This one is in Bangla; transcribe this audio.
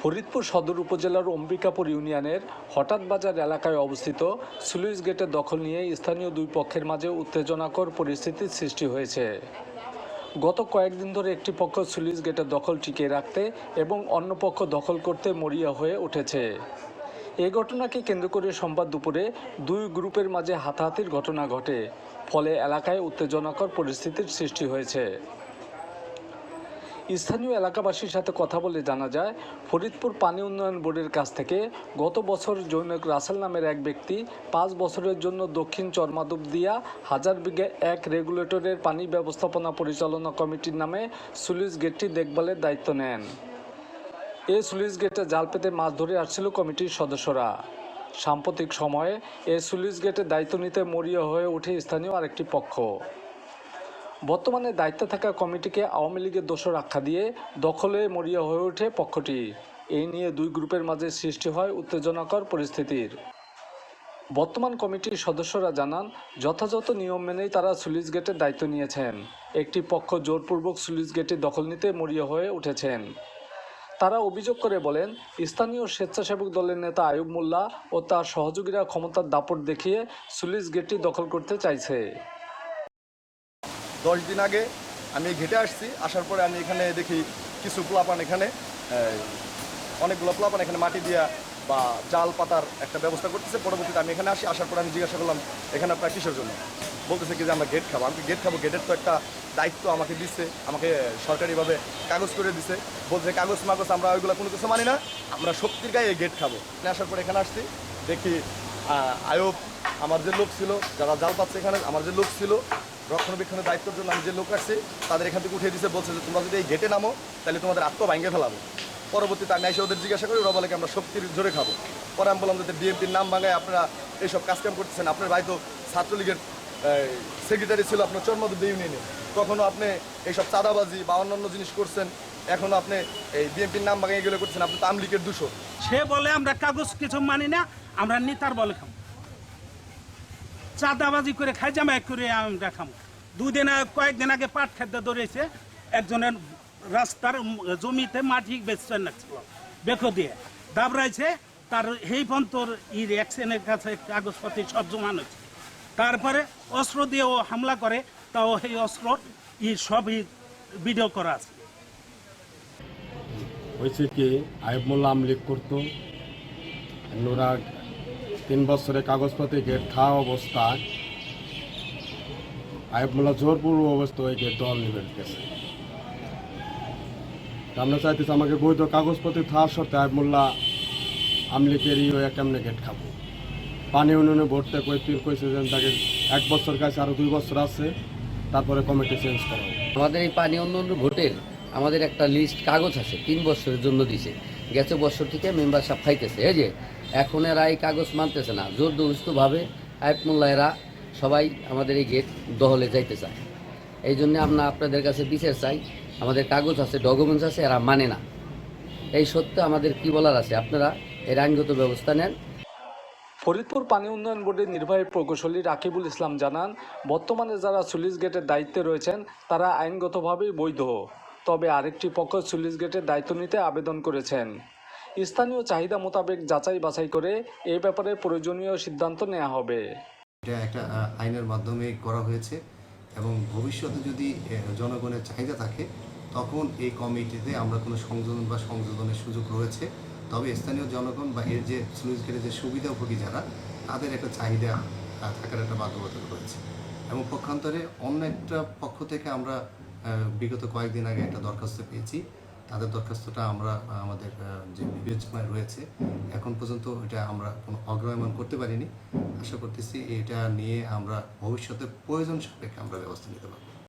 ফরিদপুর সদর উপজেলার অম্বিকাপুর ইউনিয়নের হঠাৎ বাজার এলাকায় অবস্থিত স্লুইস গেটের দখল নিয়ে স্থানীয় দুই পক্ষের মাঝে উত্তেজনাকর পরিস্থিতির সৃষ্টি হয়েছে। গত কয়েকদিন ধরে একটি পক্ষ স্লুইস গেটের দখল টিকিয়ে রাখতে এবং অন্য পক্ষ দখল করতে মরিয়া হয়ে উঠেছে। এই ঘটনাকে কেন্দ্র করে সোমবার দুপুরে দুই গ্রুপের মাঝে হাতাহাতির ঘটনা ঘটে। ফলে এলাকায় উত্তেজনাকর পরিস্থিতির সৃষ্টি হয়েছে। স্থানীয় এলাকাবাসীর সাথে কথা বলে জানা যায়, ফরিদপুর পানি উন্নয়ন বোর্ডের কাছ থেকে গত বছর জৈনক রাসেল নামের এক ব্যক্তি পাঁচ বছরের জন্য দক্ষিণ চরমাদুপ দিয়া হাজার বিঘে এক রেগুলেটরের পানি ব্যবস্থাপনা পরিচালনা কমিটির নামে সুলিশ গেটটি দেখভালের দায়িত্ব নেন। এই সুলিশ গেটে জাল পেতে মাছ ধরে আসছিল কমিটির সদস্যরা। সাম্প্রতিক সময়ে এই সুলিশ গেটের দায়িত্ব নিতে মরিয়া হয়ে ওঠে স্থানীয় আরেকটি পক্ষ। বর্তমানে দায়িত্বে থাকা কমিটিকে আওয়ামী লীগের দোষর আখ্যা দিয়ে দখলে মরিয়া হয়ে ওঠে পক্ষটি। এই নিয়ে দুই গ্রুপের মাঝে সৃষ্টি হয় উত্তেজনাকর পরিস্থিতির। বর্তমান কমিটির সদস্যরা জানান, যথাযথ নিয়ম মেনেই তারা সুলিশ গেটের দায়িত্ব নিয়েছেন। একটি পক্ষ জোরপূর্বক সুলিশ গেটে দখল নিতে মরিয়া হয়ে উঠেছেন। তারা অভিযোগ করে বলেন, স্থানীয় স্বেচ্ছাসেবক দলের নেতা আয়ুব মোল্লা ও তার সহযোগীরা ক্ষমতার দাপট দেখিয়ে সুলিশ গেটটি দখল করতে চাইছে। দশ দিন আগে আমি ঘেটে আসছি, আসার পরে আমি এখানে দেখি কিছু প্লাপান এখানে অনেকগুলো প্লাপান এখানে মাটি দিয়া বা জাল পাতার একটা ব্যবস্থা করতেছে। পরবর্তীতে আমি এখানে আসি, আসার পরে আমি জিজ্ঞাসা করলাম, এখানে আপনার কিসের জন্য? বলতেছে কি যে, আমরা গেট খাব। আমি গেট খাব গেটের তো একটা দায়িত্ব আমাকে দিচ্ছে, আমাকে সরকারিভাবে কাগজ করে দিছে বলছে, কাগজ মাগজ আমরা ওইগুলো কোনো কিছু মানি না, আমরা শক্তির গায়ে গেট খাব। আসার পরে এখানে আসছি, দেখি আয়ব আমার যে লোক ছিল, যারা জাল পাচ্ছে এখানে, আমার যে লোক ছিল রক্ষণাবেক্ষণের দায়িত্বের জন্য আমি যে লোক আসছে, তাদের এখান থেকে উঠিয়ে দিছে, বলছে যে তোমরা যদি এই গেটে নামো, তাহলে তোমাদের আত্ম ভাঙ্গে ফেলাবো। পরবর্তীতে আমি এসে ওদের জিজ্ঞাসা করি, ওরা বলে আমরা শক্তির জোরে খাব। পরে আমি বললাম যে বিএনপির নাম ভাঙায় আপনারা এইসব কাজকাম করতেছেন, আপনার ভাই তো ছাত্রলীগের সেক্রেটারি ছিল, আপনার চর্মদুদ্দ ইউনিয়নে কখনো আপনি এইসব চাঁদাবাজি বা অন্যান্য জিনিস করছেন, এখনও আপনি এই বিএনপির নাম ভাঙায় এগুলো করছেন, আপনি তো আমলিকের দুশো সে বলে আমরা কাগজ কিছু মানি না, আমরা নেতার বলে খাব। চাঁদাবাজি করে খাই জামাই করে আমরা খাব দুদিন কয়েকদিন আগে পাট খাদ্য ধরেছে, একজনের রাস্তার জমিতে মাটি বেচছেন বেকো দিয়ে দাবড়াইছে, তার সেই পন্তর ইর অ্যাক্সিডেন্টের কাছে কাগজপত্র সব জমা হয়েছে তারপরে অস্ত্র দিয়ে ও হামলা করে, তাও সেই অস্ত্র ই সবই ভিডিও করা আছে। হয়েছে কি? আয়ব মোল্লা আমলিক করতো ওরা তিন বছরে কাগজপত্রে গেট খাওয়া অবস্থায় আয়ব মোল্লা জোরপূর্ব অবস্থা ওই গেট দল নিবে গেছে আমরা চাইতেছি আমাকে বৈধ কাগজপত্র থাকার সত্ত্বে আয়ব মোল্লা আমলিকেরই ওই কেমনে গেট খাব? পানি উন্নয়নে ভোটতে কই তুই কইছে যে তাকে এক বছর কাছে আরও দুই বছর আছে, তারপরে কমিটি চেঞ্জ করা আমাদের এই পানি উন্নয়ন ভোটের আমাদের একটা লিস্ট কাগজ আছে, তিন বছরের জন্য দিছে। গেছে বছর থেকে মেম্বার সব খাইতেছে, এই যে এখন এরা এই কাগজ মানতেছে না। জোর দুরুস্তভাবে আয়ত এরা সবাই আমাদের এই গেট দহলে যাইতে চায়। এই জন্য আমরা আপনাদের কাছে বিচার চাই, আমাদের কাগজ আছে, ডকুমেন্টস আছে, এরা মানে না। এই সত্ত্বে আমাদের কি বলার আছে? আপনারা এর আইনগত ব্যবস্থা নেন। ফরিদপুর পানি উন্নয়ন বোর্ডের নির্বাহী প্রকৌশলী রাকিবুল ইসলাম জানান, বর্তমানে যারা সুলিশ গেটের দায়িত্বে রয়েছেন, তারা আইনগতভাবেই বৈধ। তবে আরেকটি পক্ষ সুলিশ গেটের দায়িত্ব নিতে আবেদন করেছেন। স্থানীয় চাহিদা মোতাবেক যাচাই বাছাই করে এ ব্যাপারে প্রয়োজনীয় সিদ্ধান্ত নেওয়া হবে। এটা একটা আইনের মাধ্যমে করা হয়েছে এবং ভবিষ্যতে যদি জনগণের চাহিদা থাকে, তখন এই কমিটিতে আমরা কোনো সংযোজন বা সংযোজনের সুযোগ রয়েছে। তবে স্থানীয় জনগণ বা এর যে স্লুইস গেটের যে সুবিধাভোগী যারা, তাদের একটা চাহিদা থাকার একটা বাধ্যবাধকতা রয়েছে। এবং পক্ষান্তরে অন্য একটা পক্ষ থেকে আমরা বিগত কয়েকদিন আগে একটা দরখাস্ত পেয়েছি। তাদের দরখাস্তটা আমরা আমাদের যে বিবেচনায় রয়েছে, এখন পর্যন্ত এটা আমরা কোনো অগ্রহণ করতে পারিনি। আশা করতেছি এটা নিয়ে আমরা ভবিষ্যতে প্রয়োজন সাপেক্ষে আমরা ব্যবস্থা নিতে পারব।